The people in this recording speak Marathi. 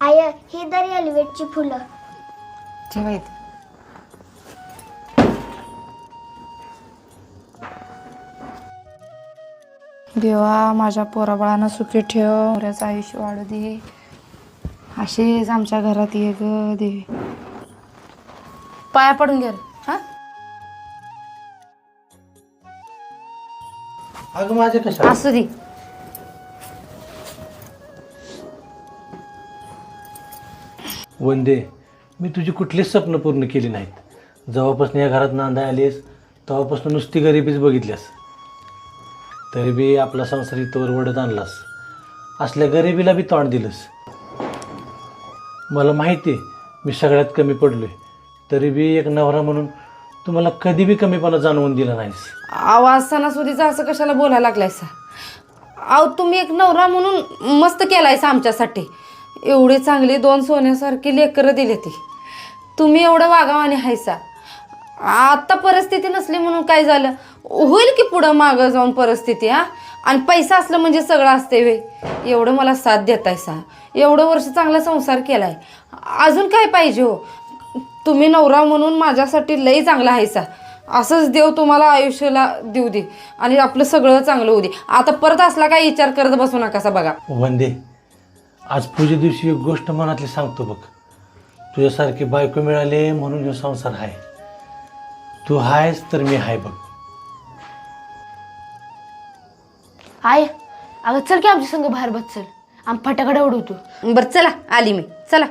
आय ही दर एलिवेटची फुलं. ठेवा इथे. देवा माझ्या पोराबाळांना सुखी ठेव नवऱ्याचं आयुष्य वाढू दे. असेच आमच्या घरात ये ग देवी. पाया पडून घे रे, हा? अगं माझे कशा असू दे. वंदे मी तुझी कुठलीच स्वप्न पूर्ण केली नाहीत. जेव्हापासून या घरात नांदा आलीस तेव्हापासून नुसती गरिबीच बघितल्यास. तरी बी आपला संसार इथवर वडत आणलास. असल्या गरिबीला बी तोंड दिलंस. मला माहिती आहे मी सगळ्यात कमी पडलोय. तरी बी एक नवरा म्हणून तुम्हाला कधी बी कमीपणा जाणवून दिला नाहीस. आवाज सणासुदीचा असं कशाला बोलायला लागलायसा? अहो तुम्ही एक नवरा म्हणून मस्त केलायसा आमच्यासाठी. एवढी चांगली दोन सोन्यासारखी लेकरं दिली ती. तुम्ही एवढं वागावाने हायसा. आता परिस्थिती नसली म्हणून काय झालं? होईल की पुढं मागं जाऊन परिस्थिती हा? आणि पैसा असलं म्हणजे सगळं असते वे एवढं मला साथ देतायसा. एवढं वर्ष चांगला संसार केलाय. अजून काय पाहिजे हो? तुम्ही नवरा म्हणून माझ्यासाठी लई चांगला आहेसा असंच देव तुम्हाला आयुष्याला देऊ दे आणि आपलं सगळं चांगलं होऊ दे. आता परत असला काय विचार करत बसू नकासा बघा. वंदे. आज पूजे दिवशी एक गोष्ट मनातली सांगतो बघ. तुझ्यासारखी बायको मिळाली म्हणून जो संसार आहे तू आहेस तर मी आहे बघ. आय अगं चल की आमच्या संग बाहेर बस चल. आम्ही फटाकडे उडवतो. बरं चला आली मी. चला.